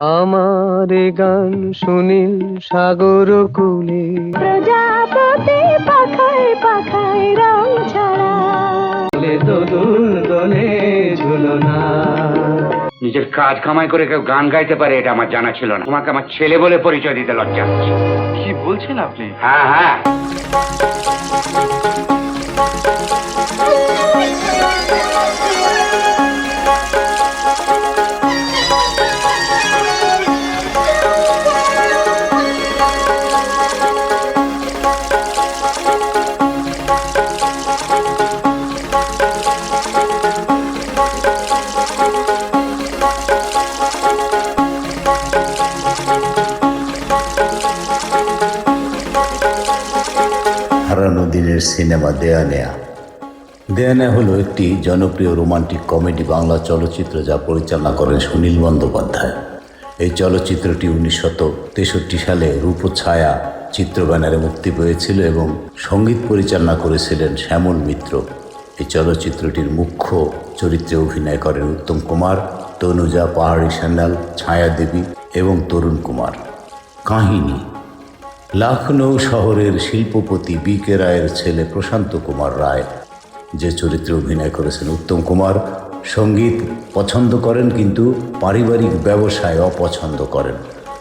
আমার গান সুনীল সাগর কুলে। প্রজাপতি পাখায় পাখায় রং ছড়া। দোলে দোলে ঝুলনা। নিজের কাজ কামাই করে কেউ গান গাইতে পারে এটা আমার জানা ছিল না। তোমাকে আমার ছেলে বলে পরিচয় দিতে লজ্জা হচ্ছে। কি বলছেন আপনি? হ্যাঁ হ্যাঁ। হারানো দিনের সিনেমা দেয়া নেয়া দেয়া নেয়া হলো একটি জনপ্রিয় রোমান্টিক কমেডি বাংলা চলচ্চিত্র যা পরিচালনা করেন সুনীল বন্দ্যোপাধ্যায়। এই চলচ্চিত্রটি উনিশশত তেষট্টি সালে রূপছায়া চিত্র ব্যানারে মুক্তি পেয়েছিল এবং সংগীত পরিচালনা করেছিলেন শ্যামল মিত্র। এই চলচ্চিত্রটির মুখ্য চরিত্রে অভিনয় করেন উত্তম কুমার, তনুজা পাহাড়ি সান্যাল ছায়া দেবী এবং তরুণ কুমার। কাহিনী লখনৌ শহরের শিল্পপতি বি কে রায়ের ছেলে প্রশান্ত কুমার রায়। যে চরিত্রে অভিনয় করেছেন উত্তম কুমার, সংগীত পছন্দ করেন কিন্তু পারিবারিক ব্যবসায় অপছন্দ করেন।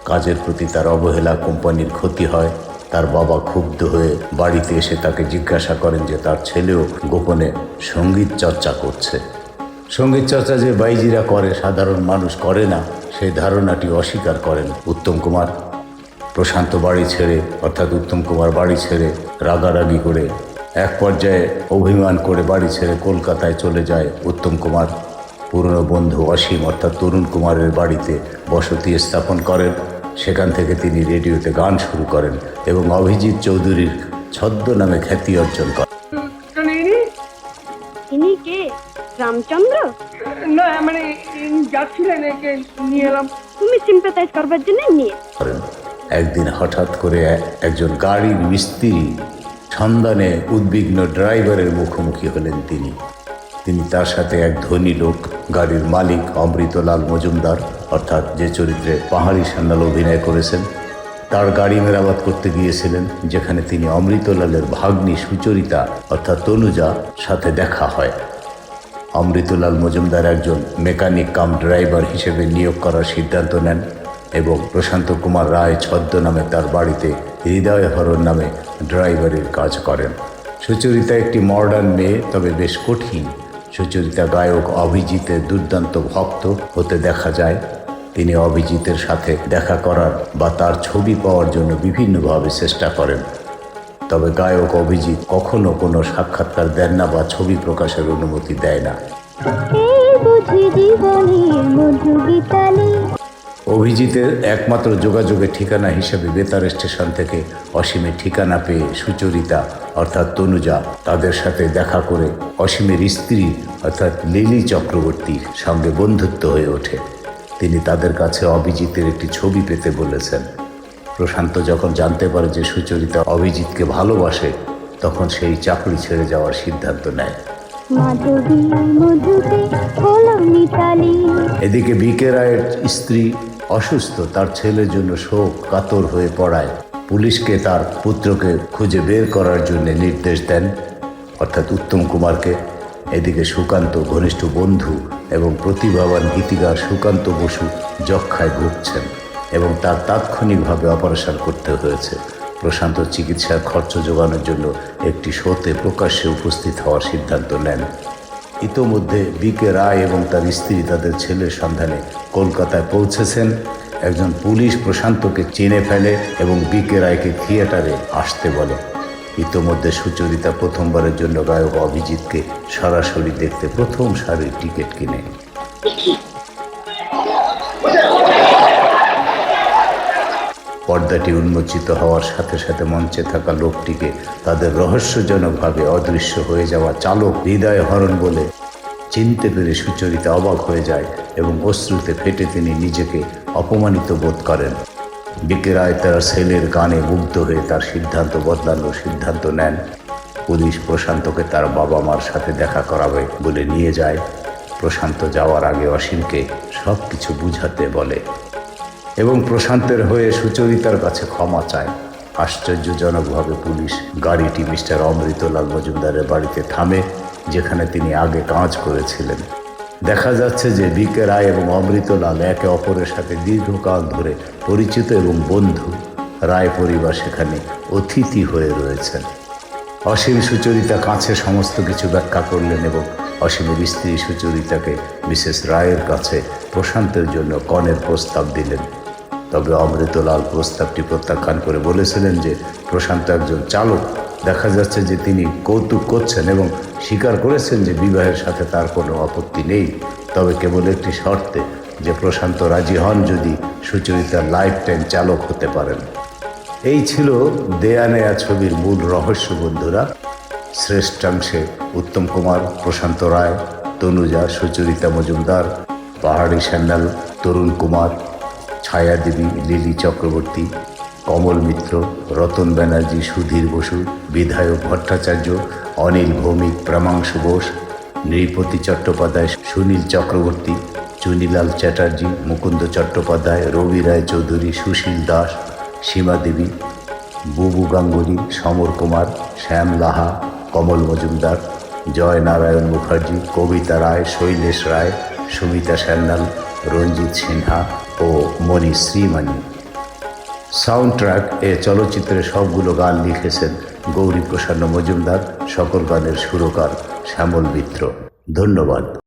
কাজের প্রতি তার অবহেলা কোম্পানির ক্ষতি হয়। তার বাবা ক্ষুব্ধ হয়ে বাড়িতে এসে তাকে জিজ্ঞাসা করেন যে তার ছেলেও গোপনে সংগীত চর্চা করছে। সংগীত চর্চা যে বাইজিরা করে, সাধারণ মানুষ করে না, সেই ধারণাটি অস্বীকার করেন উত্তম কুমার। প্রশান্ত বাড়ি ছেড়ে অর্থাৎ উত্তম কুমার বাড়ি ছেড়ে রাগারাগি করে এক পর্যায়ে অভিমান করে বাড়ি ছেড়ে কলকাতায় চলে যায় উত্তম কুমার। পুরনো বন্ধু অসীম অর্থাৎ তরুণ কুমারের বাড়িতে বসতি স্থাপন করেন। সেখান থেকে তিনি রেডিওতে গান শুরু করেন এবং অভিজিৎ চৌধুরীর ছদ্ম নামে খ্যাতি অর্জন করেন। ইনি? কে? রামচন্দ্র? না মানে যাচ্ছিলেন একে নিয়ে এলাম। তুমি সিম্পাথাইজ করবার জন্য নিয়ে। করেন। একদিন হঠাৎ করে এক- একজন গাড়ির মিস্ত্রি সন্ধানে উদ্বিগ্ন ড্রাইভারের মুখোমুখি হলেন তিনি। তিনি তার সাথে এক ধনী লোক, গাড়ির মালিক অমৃতলাল মজুমদার, অর্থাৎ যে চরিত্রে পাহাড়ি সান্যাল অভিনয় করেছেন, তার গাড়ি মেরামত করতে গিয়েছিলেন, যেখানে তিনি অমৃতলালের ভাগ্নি সুচরিতা, অর্থাৎ তনুজা, সাথে দেখা হয়। অমৃতলাল মজুমদার একজন মেকানিক কাম ড্রাইভার হিসেবে নিয়োগ করার সিদ্ধান্ত নেন। এবং প্রশান্ত কুমার রায় ছদ্ম নামে তার বাড়িতে হৃদয় হরণ নামে ড্রাইভারের কাজ করেন। সুচরিতা একটি মডার্ন মেয়ে, তবে বেশ কঠিন। সুচরিতা গায়ক অভিজিতের দুর্দান্ত ভক্ত হতে দেখা যায়। তিনি অভিজিতের সাথে দেখা করার বা তার ছবি পাওয়ার জন্য বিভিন্নভাবে চেষ্টা করেন। তবে গায়ক অভিজিৎ কখনো কোনো সাক্ষাৎকার দেন না বা ছবি প্রকাশের অনুমতি দেয় না। অভিজিতের একমাত্র যোগাযোগের ঠিকানা হিসেবে বেতার স্টেশন থেকে অসীমের ঠিকানা পেয়ে সুচরিতা অর্থাৎ তনুজা তাদের সাথে দেখা করে অসীমের স্ত্রী অর্থাৎ লিলি চক্রবর্তীর সঙ্গে বন্ধুত্ব হয়ে ওঠে। তিনি তাদের কাছে অভিজিতের একটি ছবি পেতে বলেছেন। প্রশান্ত যখন জানতে পারে যে সুচরিতা অভিজিৎকে ভালোবাসে তখন সেই চাকরি ছেড়ে যাওয়ার সিদ্ধান্ত নেয়। এদিকে বিকে রায়ের স্ত্রী অসুস্থ, তার ছেলের জন্য শোক, কাতর হয়ে পড়ায়। পুলিশকে তার পুত্রকে খুঁজে বের করার জন্য নির্দেশ দেন, অর্থাৎ উত্তম কুমারকে। এদিকে সুকান্ত ঘনিষ্ঠ বন্ধু এবং প্রতিভাবান গীতিকার সুকান্ত বসু যক্ষায় ভুগছেন এবং তার তাৎক্ষণিকভাবে অপারেশন করতে হয়েছে। প্রশান্ত চিকিৎসার খরচ যোগানোর জন্য একটি শোতে প্রকাশ্যে উপস্থিত হওয়ার সিদ্ধান্ত নেন। ইতোমধ্যে বিকে রায় এবং তার স্ত্রী, তাদের ছেলের সন্ধানে কলকাতায় পৌঁছেছেন। একজন পুলিশ প্রশান্তকে চিনে ফেলে এবং বিকে রায়কে থিয়েটারে আসতে বলে। ইতোমধ্যে সুচরিতা প্রথমবারের জন্য গায়ক অভিজিৎকে সরাসরি দেখতে প্রথম সারির টিকিট কিনে। পর্দাটি উন্মোচিত হওয়ার সাথে সাথে মঞ্চে থাকা লোকটিকে তাদের রহস্যজনকভাবে অদৃশ্য হয়ে যাওয়া চালক হৃদয় হরণ বলে চিনতে পেরে সুচরিতা অবাক হয়ে যায় এবং অশ্রুতে ফেটে তিনি নিজেকে অপমানিত বোধ করেন। বিকে রায় তার ছেলের গানে মুগ্ধ হয়ে তার সিদ্ধান্ত বদলানোর সিদ্ধান্ত নেন। পুলিশ প্রশান্তকে তার বাবা মার সাথে দেখা করাবে বলে নিয়ে যায়। প্রশান্ত যাওয়ার আগে অসীমকে সব কিছু বুঝাতে বলে। এবং প্রশান্তের হয়ে সুচরিতার কাছে ক্ষমা চায়। আশ্চর্যজনকভাবে পুলিশ গাড়িটি মিস্টার অমৃতলাল মজুমদারের বাড়িতে থামে, যেখানে তিনি আগে কাজ করেছিলেন। দেখা যাচ্ছে যে বিকে রায় এবং অমৃতলাল একে অপরের সাথে দীর্ঘকাল ধরে পরিচিত এবং বন্ধু। রায় পরিবার সেখানে অতিথি হয়ে রয়েছেন। অসীম সুচরিতা কাছে সমস্ত কিছু ব্যাখ্যা করলেন এবং অসীমের স্ত্রী সুচরিতাকে মিসেস রায়ের কাছে প্রশান্তের জন্য কনের প্রস্তাব দিলেন। তবে অমৃতলাল প্রস্তাবটি প্রত্যাখ্যান করে বলেছিলেন যে, প্রশান্ত একজন চালক। দেখা যাচ্ছে যে তিনি কৌতুক করছেন এবং স্বীকার করেছেন যে বিবাহের সাথে তার কোনো আপত্তি নেই। তবে কেবল একটি শর্তে যে, প্রশান্ত রাজি হন যদি সুচরিতার লাইফ টাইম চালক হতে পারেন। এই ছিল দেয়া নেয়া ছবির মূল রহস্য, বন্ধুরা। শ্রেষ্ঠাংশে উত্তম কুমার, প্রশান্ত রায়, তনুজা, সুচরিতা মজুমদার, পাহাড়ি স্যান্ডাল তরুণ কুমার ছায়াদেবী, লিলি চক্রবর্তী, কমল মিত্র, রতন ব্যানার্জি, সুধীর বসু, বিধায়ক ভট্টাচার্য, অনিল ভৌমিক, প্রামাংশু বোস, নৃপতি চট্টোপাধ্যায়, সুনীল চক্রবর্তী, চুনিলাল চ্যাটার্জি, মুকুন্দ চট্টোপাধ্যায়, রবি রায় চৌধুরী, সুশীল দাস, সীমা দেবী, বুবু গাঙ্গুলি, সমর কুমার, শ্যাম লাহা, কমল মজুমদার, জয় নারায়ণ মুখার্জি, কবিতা রায়, শৈলেশ রায়, সুমিতা সান্যাল রঞ্জিত সিনহা ও মণি শ্রীমণি। সাউন্ড ট্র্যাক এ চলচ্চিত্রের সবগুলো গান লিখেছেন গৌরী প্রসন্ন মজুমদার, সকল গানের সুরকার শ্যামল মিত্র। ধন্যবাদ।